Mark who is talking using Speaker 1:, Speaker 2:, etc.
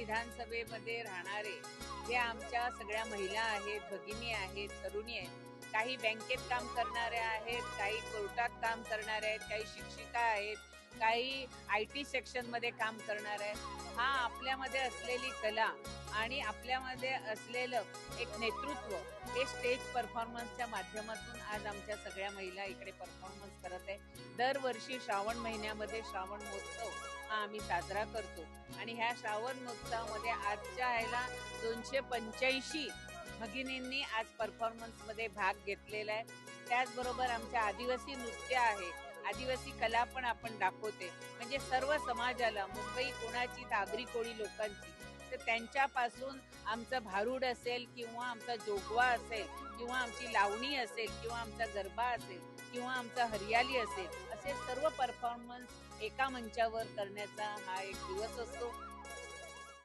Speaker 1: विधानसभेमध्ये राहणारे जे आमच्या सगळ्या महिला आहेत भगिनी आहेत तरुणी आहेत काही बँकेत काम करणाऱ्या आहेत काही कोर्टात काम करणाऱ्या आहेत काही शिक्षिका आहेत काही आय टी सेक्शनमध्ये काम करणार आहेत. हा आपल्यामध्ये असलेली कला आणि आपल्यामध्ये असलेलं एक नेतृत्व हे स्टेज परफॉर्मन्सच्या माध्यमातून आज आमच्या सगळ्या महिला इकडे परफॉर्मन्स करत आहे दरवर्षी श्रावण महिन्यामध्ये श्रावण महोत्सव हा आम्ही साजरा करतो. आणि ह्या श्रावण महोत्सवामध्ये आजच्या ह्याला दोनशे पंच्याऐंशी भगिनींनी आज परफॉर्मन्समध्ये भाग घेतलेला आहे. त्याचबरोबर आमच्या आदिवासी नृत्य आहे. आदिवासी कला पण आपण दाखवते. म्हणजे सर्व समाजाला मुंबई कोणाची तागरी कोळी लोकांची तर त्यांच्यापासून आमचं भारूड असेल किंवा आमचा जोगवा असेल किंवा आमची लावणी असेल किंवा आमचा गरबा असेल किंवा आमचा हरियाली असेल असे सर्व परफॉर्मन्स एका मंचावर करण्याचा हा एक दिवस असतो.